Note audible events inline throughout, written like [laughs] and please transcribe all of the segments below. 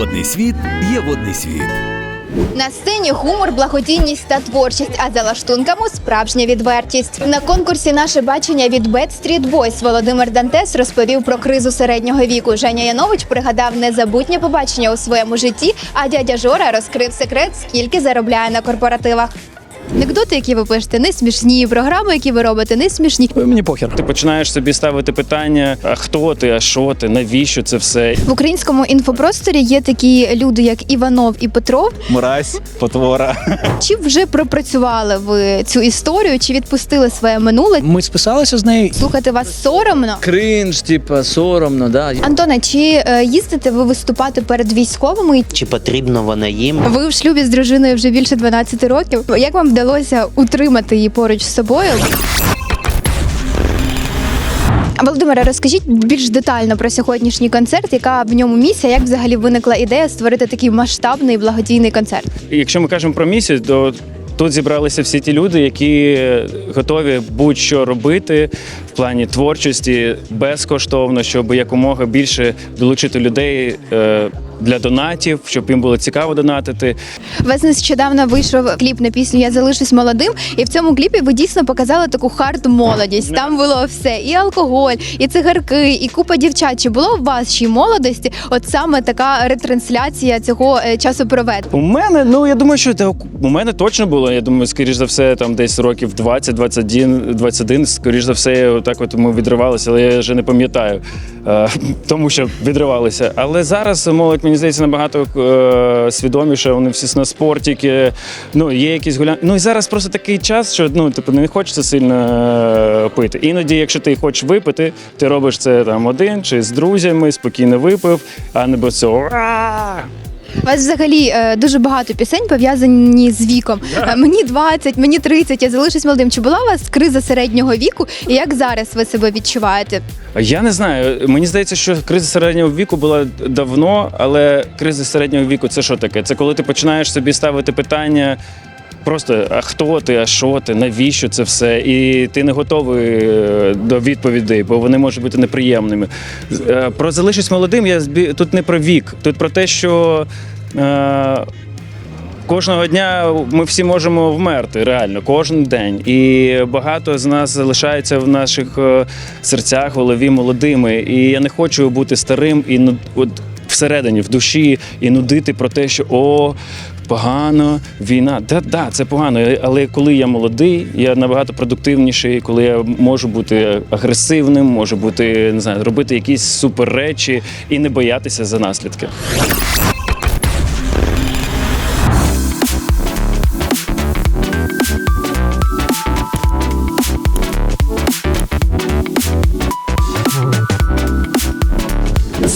Водний світ є водний світ. На сцені гумор, благодійність та творчість, а за лаштунками справжня відвертість. На конкурсі наше бачення від Bad Street Boys Володимир Дантес розповів про кризу середнього віку. Женя Янович пригадав незабутнє побачення у своєму житті, а дядя Жора розкрив секрет, скільки заробляє на корпоративах. Анекдоти, які ви пишете, не смішні. Програми, які ви робите, не смішні. Мені похер. Ти починаєш собі ставити питання: а хто ти, а що ти, навіщо це все? В українському інфопросторі є такі люди, як Іванов і Петров. Мразь, потвора. Чи вже пропрацювали ви цю історію, чи відпустили своє минуле? Ми списалися з нею. Слухати вас соромно. Кринж, типа, соромно, да. Антоне, чи е, їздите ви виступати перед військовими? Чи потрібно вона їм? Ви в шлюбі з дружиною вже більше 12 років. Як вам вдалося утримати її поруч з собою? Володимире, розкажіть більш детально про сьогоднішній концерт, яка в ньому місія, як взагалі виникла ідея створити такий масштабний благодійний концерт? Якщо ми кажемо про місію, то тут зібралися всі ті люди, які готові будь-що робити плані творчості безкоштовно, щоб якомога більше долучити людей е, для донатів, щоб їм було цікаво донатити. У вас нещодавно вийшов кліп на пісню Я залишусь молодим, і в цьому кліпі ви дійсно показали таку хард молодість. Там було все: і алкоголь, і цигарки, і купа дівчат. Чи було в вашій молодості от саме така ретрансляція цього е, часу проведення? У мене, ну я думаю, що так, у мене точно було. Я думаю, скоріш за все, там десь років 20, 21, 21, скоріш за все, отак от ми відривалися, але я вже не пам'ятаю, е, тому що відривалися. Але зараз молодь, мені здається, набагато е, свідоміше. Вони всі на спортики, ну є якісь гулян. Ну і зараз просто такий час, що ну типу не хочеться сильно е, пити. Іноді, якщо ти хочеш випити, ти робиш це там один чи з друзями, спокійно випив, а не без цього. У вас взагалі е, дуже багато пісень пов'язані з віком. Е, Мені 20, мені 30, я залишусь молодим. Чи була у вас криза середнього віку? І як зараз ви себе відчуваєте? Я не знаю. Мені здається, що криза середнього віку була давно, але криза середнього віку це що таке? Це коли ти починаєш собі ставити питання. Просто а хто ти, а що ти, навіщо це все? І ти не готовий е, до відповідей, бо вони можуть бути неприємними. Е, Про залишись молодим я тут не про вік, тут про те, що е, кожного дня ми всі можемо вмерти, реально, кожен день. І багато з нас залишається в наших серцях, голові молодими. І я не хочу бути старим і от всередині, в душі, і нудити про те, що о. Погано, війна, да, да, це погано. Але коли я молодий, я набагато продуктивніший, коли я можу бути агресивним, можу бути не знаю, робити якісь супер речі і не боятися за наслідки.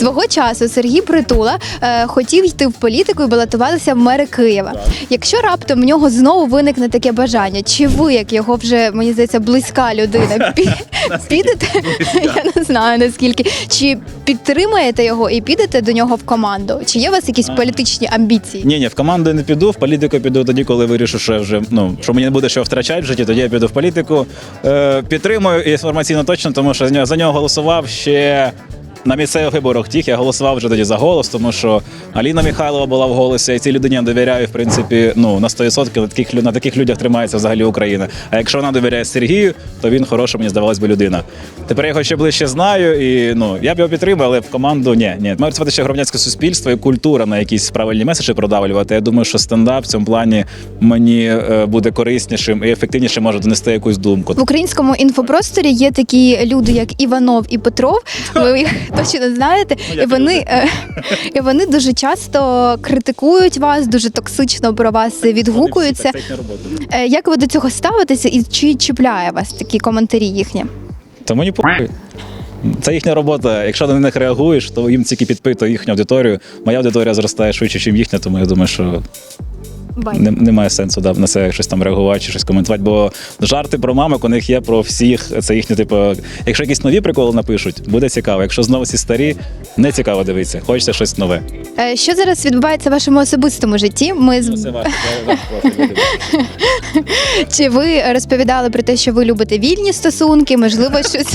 Свого часу Сергій Притула е, хотів йти в політику і балотуватися в мери Києва. Якщо раптом в нього знову виникне таке бажання, чи ви, як його вже мені здається, близька людина, [laughs] пі- підете? Я не знаю наскільки. Чи підтримаєте його і підете до нього в команду? Чи є у вас якісь політичні амбіції? Ні, ні, в команду не піду, в політику піду тоді, коли вирішу, що вже ну що мені не буде що втрачати в житті, тоді я піду в політику. Е, підтримую інформаційно точно, тому що за нього, за нього голосував ще. На місцевих виборах тих я голосував вже тоді за голос, тому що Аліна Михайлова була в голосі, і цій людині я довіряю, в принципі, ну на 100% на таких, на таких людях тримається взагалі Україна. А якщо вона довіряє Сергію, то він хороша, мені здавалось би, людина. Тепер я його ще ближче знаю, і ну я б його підтримав, але в команду ні. ні. Має працювати ще громадянське суспільство і культура на якісь правильні меседжі продавлювати. Я думаю, що стендап в цьому плані мені е, буде кориснішим і ефективніше може донести якусь думку. В українському інфопросторі є такі люди, як Іванов і Петров. Ви їх точно знаєте, і вони, е, і вони дуже часто критикують вас, дуже токсично про вас відгукуються. Е, Як ви до цього ставитеся, і чи чіпляє вас такі коментарі їхні? Та мені похуй. Це їхня робота. Якщо на них реагуєш, то їм тільки підпито їхню аудиторію. Моя аудиторія зростає швидше, ніж їхня, тому я думаю, що не, немає сенсу да, на це щось там реагувати чи щось коментувати. Бо жарти про мамок у них є про всіх. Це їхні, типу, якщо якісь нові приколи напишуть, буде цікаво. Якщо знову всі старі, не цікаво дивитися. Хочеться щось нове. Е, Що зараз відбувається в вашому особистому житті? Ми з Це ваше, це ваше профіль. [laughs] чи ви розповідали про те, що ви любите вільні стосунки? Можливо, [laughs] щось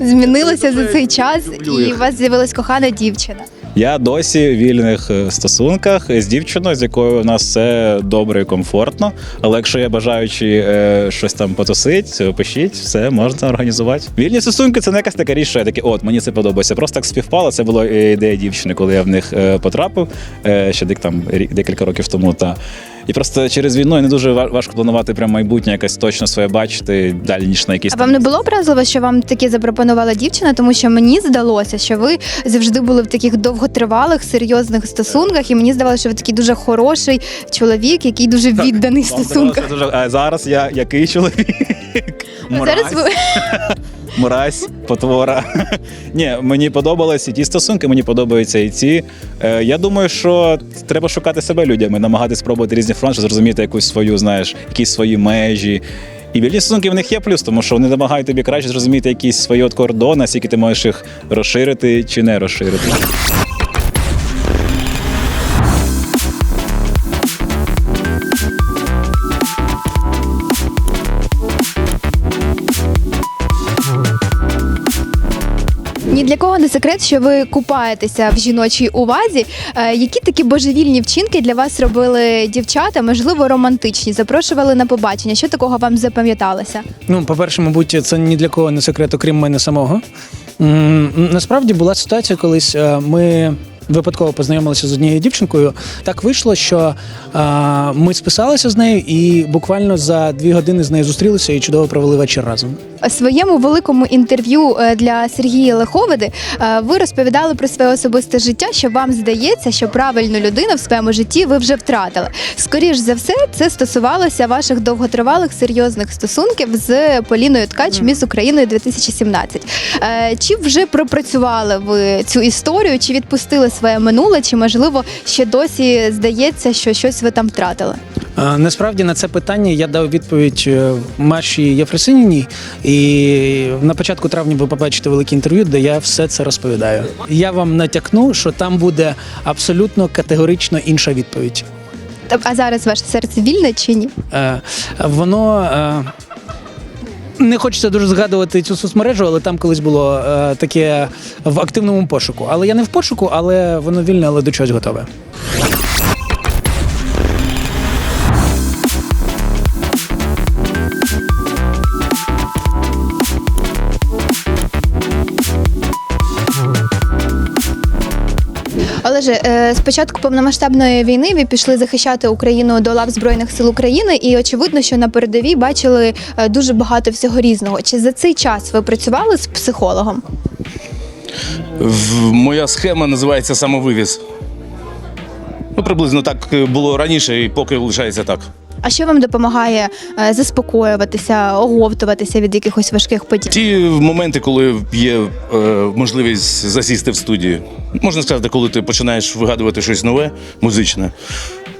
змінилося за цей час, і у вас з'явилась кохана дівчина. Я досі в вільних е, стосунках з дівчиною, з якою у нас все добре і комфортно. Але якщо є бажаючі е, щось там потусить, пишіть, все можна організувати. Вільні стосунки це не якась така річ, що я такий, от мені це подобається. Просто так співпало. Це була е, ідея дівчини, коли я в них е, потрапив е, ще дик там рік- декілька років тому. Та і просто через війну не дуже важко планувати прям майбутнє, якесь точно своє бачити далі ніж на якісь А там вам не було образливо, що вам таке запропонувала дівчина, тому що мені здалося, що ви завжди були в таких довготривалих, серйозних стосунках, і мені здавалося, що ви такий дуже хороший чоловік, який дуже відданий Вам стосункам. дуже- А зараз я який чоловік? Зараз ви Мразь, потвора. Ні, мені подобалися і ті стосунки, мені подобаються і ці. Е, я думаю, що треба шукати себе людями, намагатися спробувати різні фронти, зрозуміти якусь свою, знаєш, якісь свої межі. І вільні стосунки в них є плюс, тому що вони допомагають тобі краще зрозуміти якісь свої от кордони, скільки ти можеш їх розширити чи не розширити. Для кого не секрет, що ви купаєтеся в жіночій увазі. Е, які такі божевільні вчинки для вас робили дівчата, можливо, романтичні, запрошували на побачення? Що такого вам запам'яталося? Ну, по-перше, мабуть, це ні для кого не секрет, окрім мене самого. Насправді була ситуація, колись е, ми випадково познайомилися з однією дівчинкою. Так вийшло, що е, ми списалися з нею і буквально за дві години з нею зустрілися і чудово провели вечір разом. У своєму великому інтерв'ю е, для Сергія Леховиди е, ви розповідали про своє особисте життя, що вам здається, що правильну людину в своєму житті ви вже втратили. Скоріш за все, це стосувалося ваших довготривалих серйозних стосунків з Поліною Ткач міс Україною 2017. Е, Чи вже пропрацювали ви цю історію, чи відпустили своє минуле, чи можливо ще досі здається, що щось ви там втратили? Е, Насправді на це питання я дав відповідь е, Маші Єфросиніній, і на початку травня ви побачите велике інтерв'ю, де я все це розповідаю. Я вам натякну, що там буде абсолютно категорично інша відповідь. А зараз ваше серце вільне чи ні? Е, Воно. Не хочеться дуже згадувати цю соцмережу, але там колись було е, таке в активному пошуку. Але я не в пошуку, але воно вільне, але до чогось готове. Олеже, е, з початку повномасштабної війни ви пішли захищати Україну до лав Збройних сил України, і очевидно, що на передовій бачили е, дуже багато всього різного. Чи за цей час ви працювали з психологом? Моя схема називається самовивіз. Ну, приблизно так е, було раніше і поки лишається так. А що вам допомагає е, заспокоюватися, оговтуватися від якихось важких подій? Ті моменти, коли є е, можливість засісти в студії, можна сказати, коли ти починаєш вигадувати щось нове, музичне.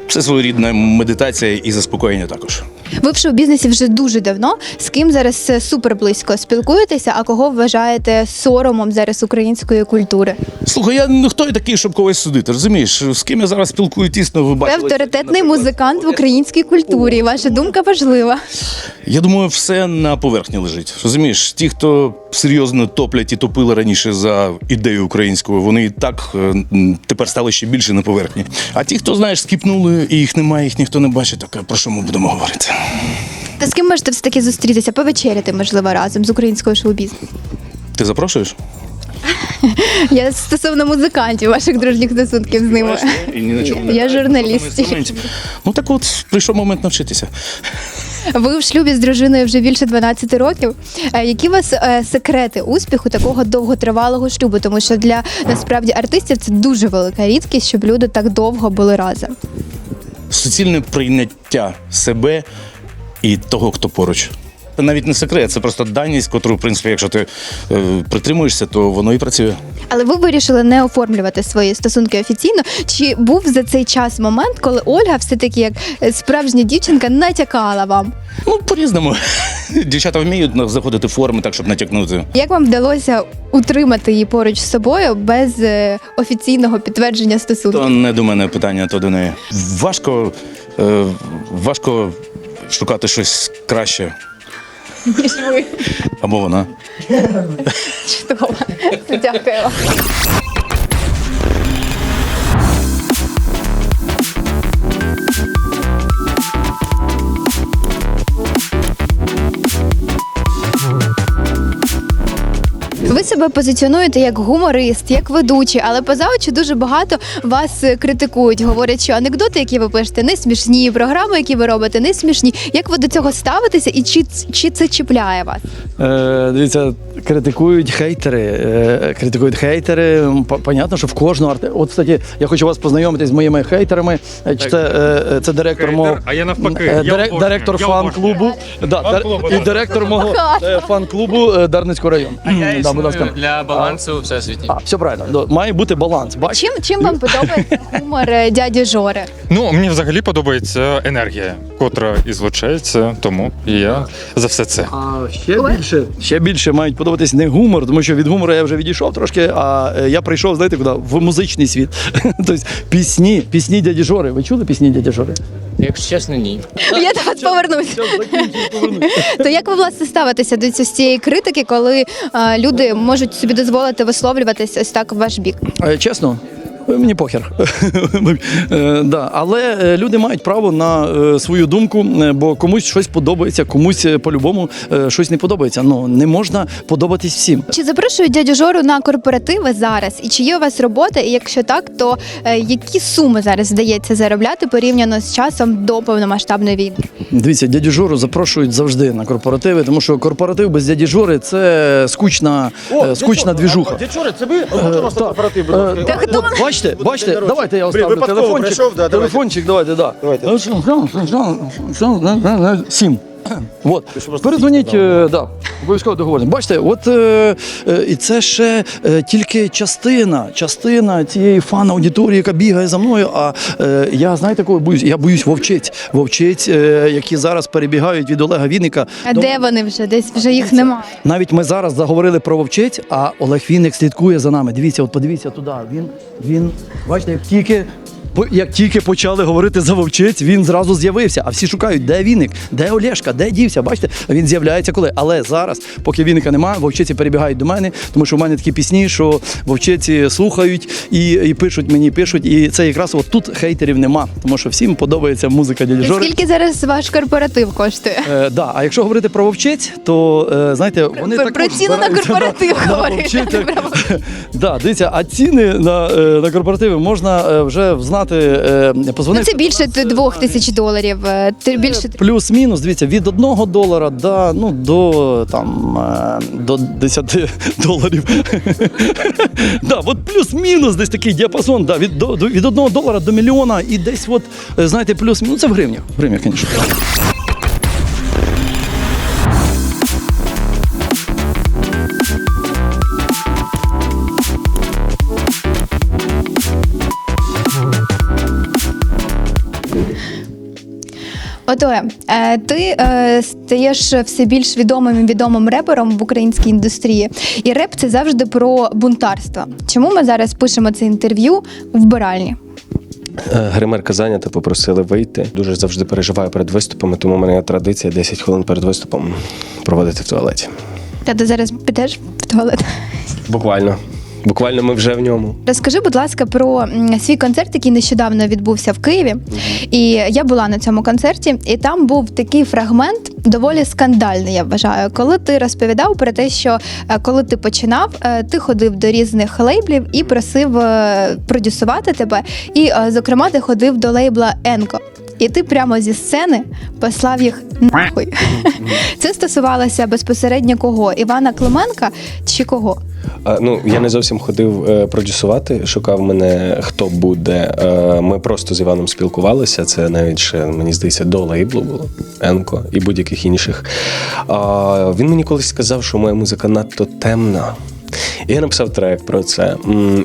Це своєрідна медитація і заспокоєння також. Ви в шоу-бізнесі вже дуже давно. З ким зараз е, супер близько спілкуєтеся, а кого вважаєте соромом зараз української культури? Слухай, я не хто я такий, щоб когось судити. Розумієш, з ким я зараз спілкую тісно, ви бачили. авторитетний музикант в українській культурі. Ваша думка важлива. Я думаю, все на поверхні лежить. Розумієш, ті, хто серйозно топлять і топили раніше за ідею українською, вони і так е, тепер стали ще більше на поверхні. А ті, хто знаєш, скіпнули і їх немає, їх ніхто не бачить, так е, про що ми будемо говорити? Та з ким можете все таки зустрітися, повечеряти, можливо, разом з українського шоу-бізнесу? Ти запрошуєш? [laughs] Я стосовно музикантів, ваших дружніх стосунків з ними. І ні на чому не Я граєш, журналіст. на жодному інструменті. Ну так от прийшов момент навчитися. Ви в шлюбі з дружиною вже більше 12 років. Е, Які у вас е, секрети успіху такого довготривалого шлюбу? Тому що для насправді артистів це дуже велика рідкість, щоб люди так довго були разом. Суцільне прийняття себе і того, хто поруч. Навіть не секрет, це просто даність, котру, в принципі, якщо ти е, притримуєшся, то воно і працює. Але ви вирішили не оформлювати свої стосунки офіційно. Чи був за цей час момент, коли Ольга все таки як е, справжня дівчинка натякала вам? Ну, по-різному. [laughs] Дівчата вміють заходити в форми так, щоб натякнути. Як вам вдалося утримати її поруч з собою без е, офіційного підтвердження стосунків? То не до мене питання, то до неї. Важко, е, важко шукати щось краще. Ніж ви. Або вона. Чудово. Дякую. Себе позиціонуєте як гуморист, як ведучий, але поза очі дуже багато вас е, критикують. Говорять, що анекдоти, які ви пишете, не смішні, програми, які ви робите, не смішні. Як ви до цього ставитеся, і чи, чи це чіпляє вас? Е, дивіться, критикують хейтери. Е, критикують хейтери. Понятно, що в кожного арти... От, кстати, я хочу вас познайомити з моїми хейтерами. Е, чи Це, е, е, це директор Хейтер, мого а я навпаки, е, я директор я фан-клубу. Да, Фан-клубу, і директор мого фан-клубу Дарницького району. Да, будь ласка. для балансу всесвіті. А, все правильно. Має бути баланс. Бачите? Чим, чим вам подобається гумор е, дяді Жори? Ну, мені взагалі подобається енергія, котра ізлучається, тому я за все це. А ще більше, ще більше мають подобатись не гумор, тому що від гумору я вже відійшов трошки, а е, я прийшов, знаєте, куди? В музичний світ. [laughs] тобто пісні, пісні дяді Жори. Ви чули пісні дяді Жори? Якщо чесно, ні. [laughs] Я до вас повернусь. [laughs] То як ви власне ставитеся до ці- цієї критики, коли е, люди можуть собі дозволити висловлюватись ось так в ваш бік? Е, Чесно. Мені похер. [laughs] Е, да. Але е, люди мають право на е, свою думку, е, бо комусь щось подобається, комусь е, по-любому е, щось не подобається. Ну не можна подобатись всім. Чи запрошують дядю Жору на корпоративи зараз? І чи є у вас робота? І якщо так, то е, які суми зараз вдається заробляти порівняно з часом до повномасштабної війни? Дивіться, дядю Жору запрошують завжди на корпоративи, тому що корпоратив без дяді Жори це скучна, е, скучна двіжуха. Дячори, це ви Е. Е, Та хто от, бачите, бачите, давайте я оставлю випадково телефончик. прийшов, да, давайте. телефончик, давайте, да. Давайте. Ну, Сім. [clears throat] Вот. Передзвоніть, е, да, обов'язково договоримо. Бачите, от е, е, і це ще е, тільки частина, частина цієї фан-аудиторії, яка бігає за мною. А е, я знаєте, кого боюсь? Я боюсь вовчиць. Вовчиць, е, які зараз перебігають від Олега Вінника. А до- де вони вже? Десь вже їх немає. навіть ми зараз заговорили про вовчиць, а Олег Вінник слідкує за нами. Дивіться, от подивіться туди. Він, він, бачите, як тільки. Як тільки почали говорити за вовчиць, він зразу з'явився. А всі шукають, де Вінник, де Олешка, де дівся. Бачите, він з'являється коли. Але зараз, поки Вінника немає, вовчиці перебігають до мене, тому що в мене такі пісні, що вовчиці слухають і, і пишуть мені, пишуть. І це якраз от тут хейтерів нема, тому що всім подобається музика дяді Жори. Скільки зараз ваш корпоратив коштує? Е, да, а якщо говорити про вовчиць, то е, знаєте, вони Про- також про ціну на корпоратив про [laughs] да, дивіться, а ціни на, е, на корпоративи можна е, вже знати. Е, Ну, це більше двох тисяч доларів. е, Більше Плюс-мінус, дивіться, від одного долара до, ну, до, там, е, до 10 [laughs] доларів. [laughs] да, от плюс-мінус десь такий діапазон. Да, від, до, до- від одного долара до мільйона і десь, от, е, знаєте, плюс-мінус. Ну, це в гривнях. В гривнях, звісно. Отоє, е, ти е, стаєш все більш відомим і відомим репером в українській індустрії. І реп це завжди про бунтарство. Чому ми зараз пишемо це інтерв'ю в вбиральні? Е, Гримерка зайнята, попросили вийти. Дуже завжди переживаю перед виступами, тому в мене є традиція 10 хвилин перед виступом проводити в туалеті. Та ти зараз підеш в туалет. Буквально. Буквально ми вже в ньому. Розкажи, будь ласка, про м, свій концерт, який нещодавно відбувся в Києві. І я була на цьому концерті, і там був такий фрагмент, доволі скандальний, я вважаю, коли ти розповідав про те, що е, коли ти починав, е, ти ходив до різних лейблів і просив е, продюсувати тебе. І, е, зокрема, ти ходив до лейбла Енко. І ти прямо зі сцени послав їх нахуй. Це стосувалося безпосередньо кого? Івана Клименка чи кого? А, ну, я не зовсім ходив е, продюсувати, шукав мене, хто буде. Е, ми просто з Іваном спілкувалися. Це навіть ще, мені здається, до лейблу було Енко і будь-яких інших. А, він мені колись сказав, що моя музика надто темна. І я написав трек про це.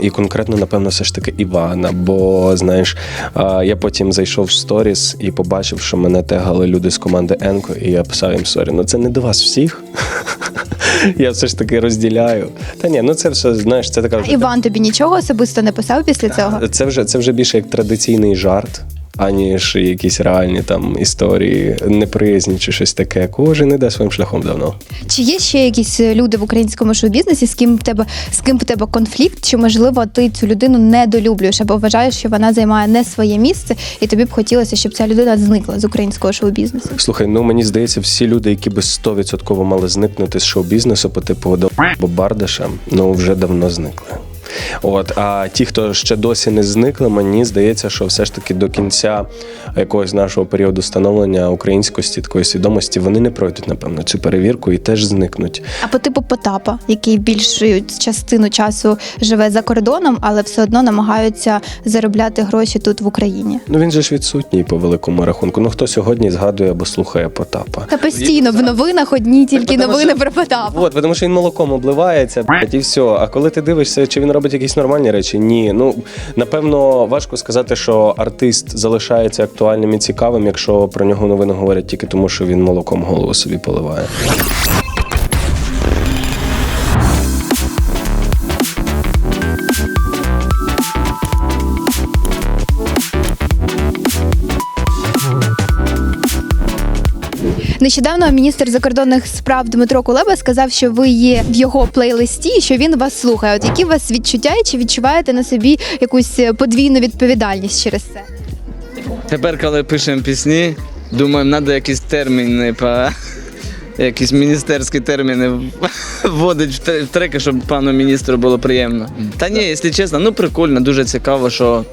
І конкретно, напевно, все ж таки Івана. Бо, знаєш, я потім зайшов в сторіс і побачив, що мене тегали люди з команди Енко, і я писав їм сорі. Ну це не до вас всіх. [laughs] Я все ж таки розділяю. Та ні, ну це все, знаєш, це така вже Іван тобі нічого особисто не писав після цього? це вже це вже більше як традиційний жарт. Аніж якісь реальні там історії, неприязні чи щось таке. Кожен іде своїм шляхом давно. Чи є ще якісь люди в українському шоу-бізнесі, з ким в тебе з ким в тебе конфлікт? Чи можливо ти цю людину недолюблюєш або вважаєш, що вона займає не своє місце, і тобі б хотілося, щоб ця людина зникла з українського шоу-бізнесу? Слухай, ну мені здається, всі люди, які би 100% мали зникнути з шоу-бізнесу по типу до Бардаша, ну вже давно зникли. От, а ті, хто ще досі не зникли, мені здається, що все ж таки до кінця якогось нашого періоду становлення українськості, такої свідомості, вони не пройдуть, напевно, цю перевірку і теж зникнуть. А по типу Потапа, який більшу частину часу живе за кордоном, але все одно намагаються заробляти гроші тут в Україні. Ну він же ж відсутній по великому рахунку. Ну хто сьогодні згадує або слухає Потапа? Та постійно в новинах одні тільки новини про Потапа. От, тому що він молоком обливається, і все. А коли ти дивишся, чи він робить якісь нормальні речі? Ні. Ну напевно, важко сказати, що артист залишається актуальним і цікавим, якщо про нього новини говорять тільки тому, що він молоком голову собі поливає. Нещодавно міністр закордонних справ Дмитро Кулеба сказав, що ви є в його плейлисті, і що він вас слухає. От які у вас відчуття, і чи відчуваєте на собі якусь подвійну відповідальність через це? Тепер, коли пишемо пісні, думаємо, треба якісь терміни по. Якісь міністерські терміни [laughs] вводить в треки, щоб пану міністру було приємно. Та ні, якщо чесно, ну прикольно, дуже цікаво, що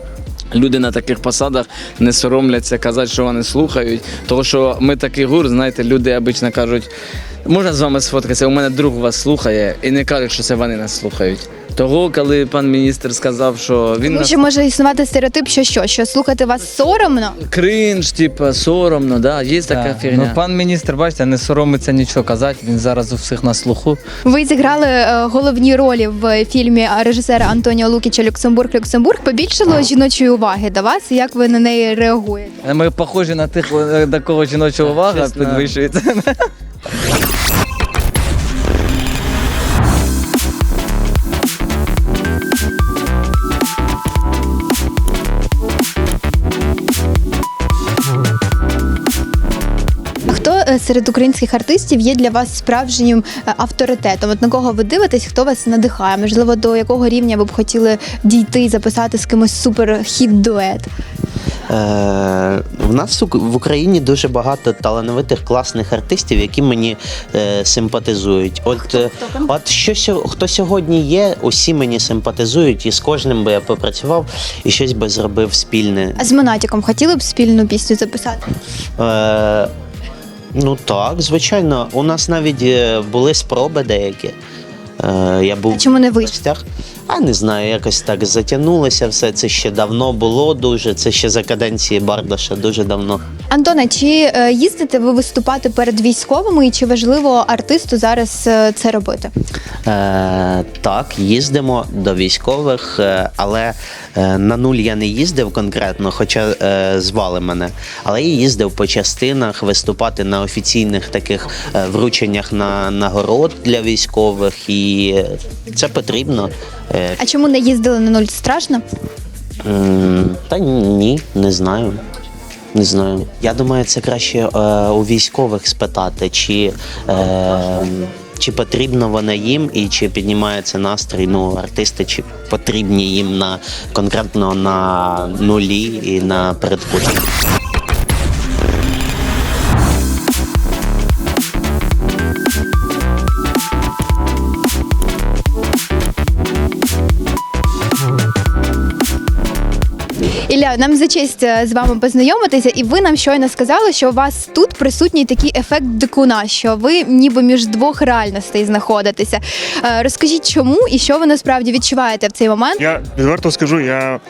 люди на таких посадах не соромляться казати, що вони слухають. Тому що ми такий гур, знаєте, люди обично кажуть, можна з вами сфоткатися, у мене друг вас слухає, і не кажуть, що це вони нас слухають. Того, коли пан міністр сказав, що він Тому нас що може існувати стереотип, що що, що слухати вас соромно. кринж, типа, соромно, да, є така Так. фігня. Ну, пан міністр, бачите, не соромиться нічого казати, він зараз у всіх на слуху. Ви зіграли е, головні ролі в фільмі режисера Антоніо Лукіча Люксембург Люксембург. Побільшало жіночої уваги до вас. і Як ви на неї реагуєте? Ми похожі на тих, е, до кого жіноча увага чесно. підвищується. [laughs] серед українських артистів є для вас справжнім е, авторитетом? От на кого ви дивитесь, хто вас надихає? Можливо, до якого рівня ви б хотіли дійти і записати з кимось супер хіт дует? Е, в нас в Україні дуже багато талановитих класних артистів, які мені е, симпатизують. От, е, от що хто сьогодні є, усі мені симпатизують, і з кожним би я попрацював і щось би зробив спільне. А з Монатіком хотіли б спільну пісню записати? Е, ну так, звичайно, у нас навіть е, були спроби деякі. Е, я був чому не в вийшло? гостях. А не знаю, якось так затягнулося все. Це ще давно було дуже. Це ще за каденції Бардаша дуже давно. Антоне, чи е, їздите ви виступати перед військовими, і чи важливо артисту зараз е, це робити? Е, так, їздимо до військових, е, але на нуль я не їздив конкретно, хоча е, звали мене. Але я їздив по частинах виступати на офіційних таких врученнях на нагород для військових, і це потрібно. Е, А чому не їздили на нуль? Страшно? м, та ні, не знаю. Не знаю. Я думаю, це краще е, у військових спитати, чи, е, чи потрібно вона їм і чи піднімається настрій ну, артисти, чи потрібні їм на конкретно на нулі і на передку. Нам за честь е, з вами познайомитися, і ви нам щойно сказали, що у вас тут присутній такий ефект дикуна, що ви ніби між двох реальностей знаходитеся. Е, Розкажіть, чому і що ви насправді відчуваєте в цей момент? Я відверто скажу, я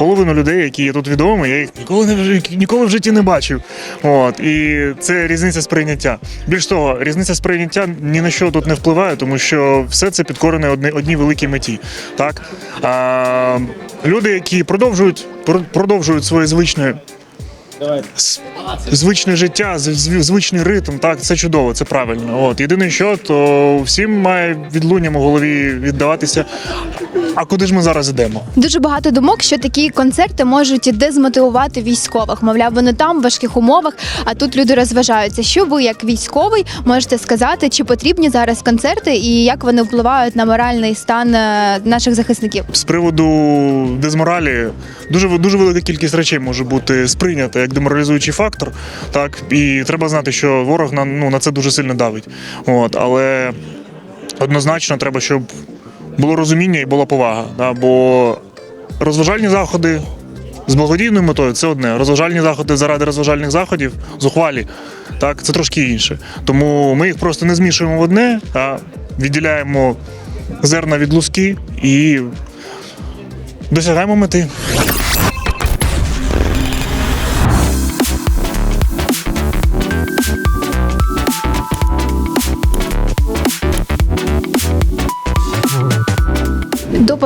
половину людей, які є тут відомими, я їх ніколи не ніколи в житті не бачив. От і це різниця сприйняття. Більш того, різниця сприйняття ні на що тут не впливає, тому що все це підкорене одні, одній великій меті. Так а, люди, які продовжують пр- продовжують своє звичне. Звичне життя, звичний ритм, так, це чудово, це правильно. От єдине, що то всім має відлунням у голові віддаватися А куди ж ми зараз йдемо? Дуже багато думок, що такі концерти можуть дезмотивувати військових. Мовляв, вони там в важких умовах, а тут люди розважаються. Що ви, як військовий, можете сказати, чи потрібні зараз концерти і як вони впливають на моральний стан е, наших захисників? З приводу дезморалі дуже дуже велика кількість речей може бути сприйнята як деморалізуючий фактор. Так і треба знати, що ворог на ну на це дуже сильно давить. От але однозначно треба, щоб було розуміння і була повага. Да? Бо розважальні заходи з благодійною метою це одне. Розважальні заходи заради розважальних заходів зухвалі. Так, це трошки інше. Тому ми їх просто не змішуємо в одне, а відділяємо зерна від луски і досягаємо мети.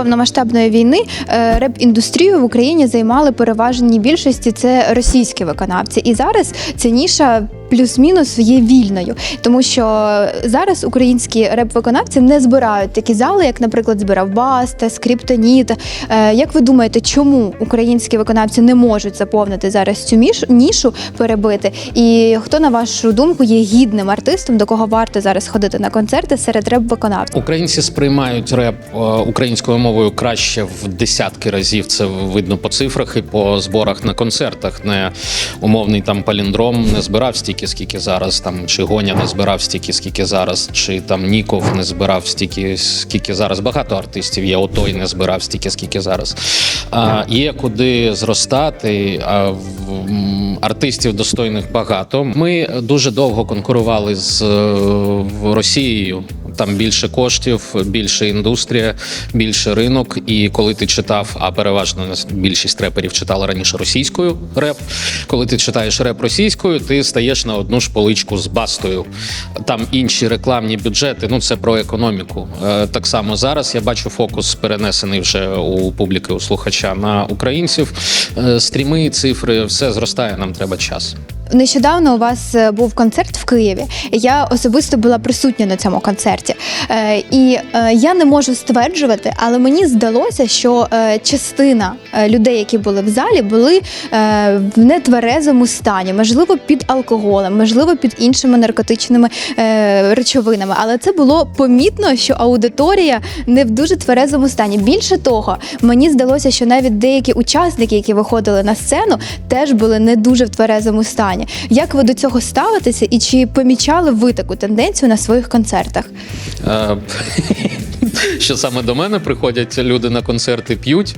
Повномасштабної війни е, реп-індустрію в Україні займали переважній більшості це російські виконавці. І зараз ця ніша плюс-мінус є вільною, тому що зараз українські реп-виконавці не збирають такі зали, як, наприклад, збирав Баста, Скриптоніт. Е, Як ви думаєте, чому українські виконавці не можуть заповнити зараз цю нішу, перебити? І хто, на вашу думку, є гідним артистом, до кого варто зараз ходити на концерти серед реп-виконавців? Українці сприймають реп е, українською мовою краще в десятки разів. Це видно по цифрах і по зборах на концертах. Не умовний там паліндром не збирав стільки, скільки зараз. Там чи Гоня не збирав стільки, скільки зараз, чи там Ніков не збирав стільки, скільки зараз. Багато артистів є. Отой не збирав стільки, скільки зараз. А, є куди зростати. А артистів достойних багато. Ми дуже довго конкурували з е, Росією. Там більше коштів, більше індустрія, більше ринок. І коли ти читав, а переважно більшість реперів читала раніше російською реп. Коли ти читаєш реп російською, ти стаєш на одну ж поличку з бастою. Там інші рекламні бюджети. Ну це про економіку. Е, Так само зараз я бачу фокус перенесений вже у публіки, у слухача на українців. Е, Стріми, цифри, все зростає. Нам треба час. Нещодавно у вас е, був концерт в Києві. Я особисто була присутня на цьому концерті. Е, І е, я не можу стверджувати, але мені здалося, що частина людей, які були в залі, були в нетверезому стані, можливо, під алкоголем, можливо, під іншими наркотичними речовинами. Але це було помітно, що аудиторія не в дуже тверезому стані. Більше того, мені здалося, що навіть деякі учасники, які виходили на сцену, теж були не дуже в тверезому стані. Як ви до цього ставитеся, і чи помічали ви таку тенденцію на своїх концертах? Що саме до мене приходять люди на концерти, п'ють.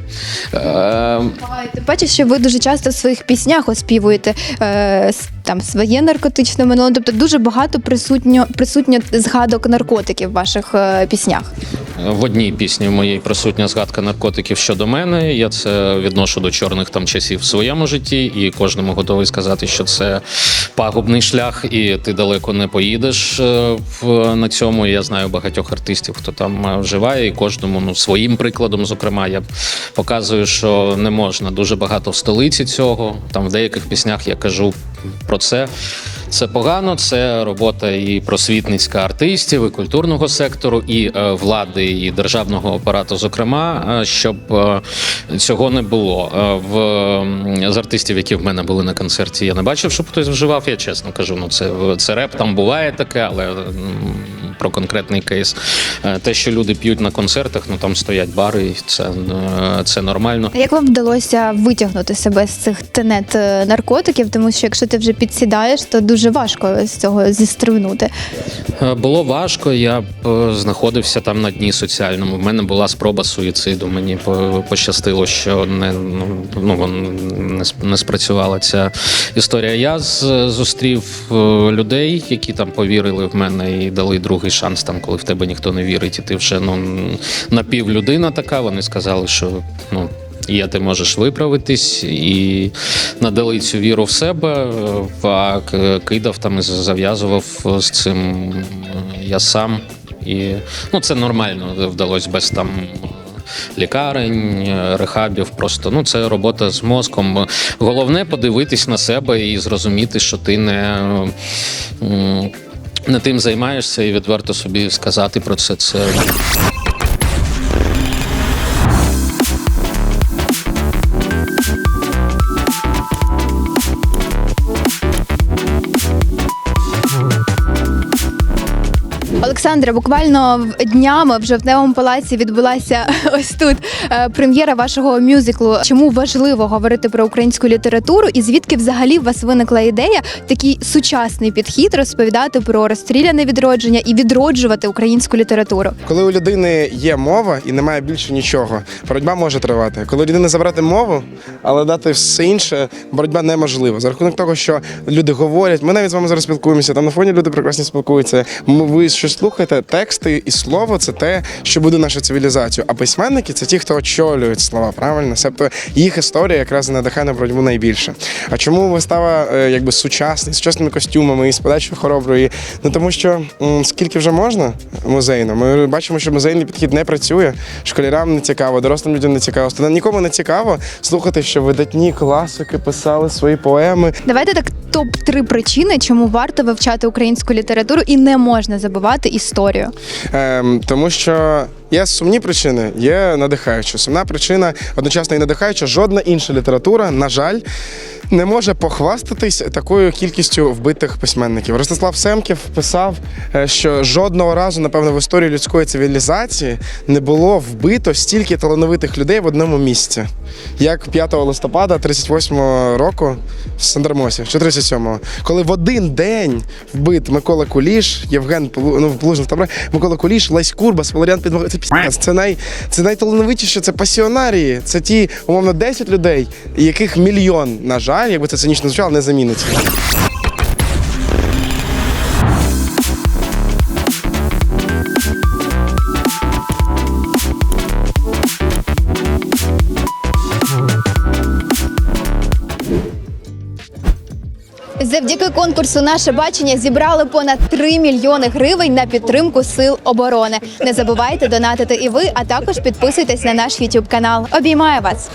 Ти бачиш, що ви дуже часто в своїх піснях оспівуєте е, там своє наркотичне минуле, тобто дуже багато присутньо присутньо згадок наркотиків в ваших е, піснях. В одній пісні моїй присутня згадка наркотиків щодо мене. Я це відношу до чорних там часів в своєму житті, і кожному готовий сказати, що це пагубний шлях, і ти далеко не поїдеш е, на цьому. Я знаю багатьох артистів, хто там е, вживає, і кожному ну своїм прикладом, зокрема, я показую, що не можна дуже багато в столиці цього. Там в деяких піснях я кажу про це. Це погано, це робота і просвітницька артистів, і культурного сектору, і е, влади, і державного апарату, зокрема, е, щоб е, цього не було. В з артистів, які в мене були на концерті, я не бачив, щоб хтось вживав. Я чесно кажу, ну це, це реп, там буває таке, але про конкретний кейс. Те, що люди п'ють на концертах, ну там стоять бари, і це, це нормально. Як вам вдалося витягнути себе з цих тенет наркотиків? Тому що якщо ти вже підсідаєш, то дуже важко з цього зістрибнути. Е, Було важко. Я е, знаходився там на дні соціальному. В мене була спроба суїциду. Мені по- пощастило, що не ну, ну не спрацювала ця історія. Я зустрів е, людей, які там повірили в мене і дали другий шанс, там, коли в тебе ніхто не вірить, і ти вже ну напівлюдина така. Вони сказали, що ну. Є, ти можеш виправитись і надали цю віру в себе, е, а кидав там і зав'язував з цим е, я сам. І ну, це нормально вдалося без там. Лікарень, е, рехабів, просто ну це робота з мозком. Головне подивитись на себе і зрозуміти, що ти не, не тим займаєшся, і відверто собі сказати про це. Це Олександре, буквально днями в жовтневому палаці відбулася [laughs] ось тут е, прем'єра вашого мюзиклу. Чому важливо говорити про українську літературу, і звідки взагалі у вас виникла ідея такий сучасний підхід розповідати про розстріляне відродження і відроджувати українську літературу? Коли у людини є мова і немає більше нічого, боротьба може тривати. Коли у людини забрати мову, але дати все інше, боротьба неможлива. За рахунок того, що люди говорять, ми навіть з вами зараз спілкуємося. Там на фоні люди прекрасно спілкуються. Ми ви щось слухаєте, тексти і слово це те, що буде наша цивілізацію. А письменники це ті, хто очолюють слова, правильно? Тобто їх історія якраз і надихає на боротьбу найбільше. А чому вистава е, якби сучасна, з сучасними костюмами і з подачою хороброї? Ну тому що м, скільки вже можна музейно? Ми бачимо, що музейний підхід не працює. Школярам не цікаво, дорослим людям не цікаво. Студентам нікому не цікаво слухати, що видатні класики писали свої поеми. Давайте так топ 3 причини, чому варто вивчати українську літературу і не можна забувати історію. Ем, тому що є сумні причини, є надихаючі. Сумна причина одночасно і надихаюча. Жодна інша література, на жаль, не може похвастатись такою кількістю вбитих письменників. Ростислав Семків писав, е, що жодного разу, напевно, в історії людської цивілізації не було вбито стільки талановитих людей в одному місці, як 5 листопада 38-го року в Сандермосі, чи 37-го, коли в один день вбит Микола Куліш, Євген ну, Плужнів, там, Микола Куліш, Лесь Курбас, Валеріан Підмог... Це піснець. Це най це найталановитіше, це пасіонарії. Це ті, умовно, 10 людей, яких мільйон, на жаль, якби це цинічно звучало, не замінить. Завдяки конкурсу Наше бачення зібрали понад 3 мільйони гривень на підтримку сил оборони. Не забувайте донатити і ви, а також підписуйтесь на наш YouTube канал. Обіймаю вас!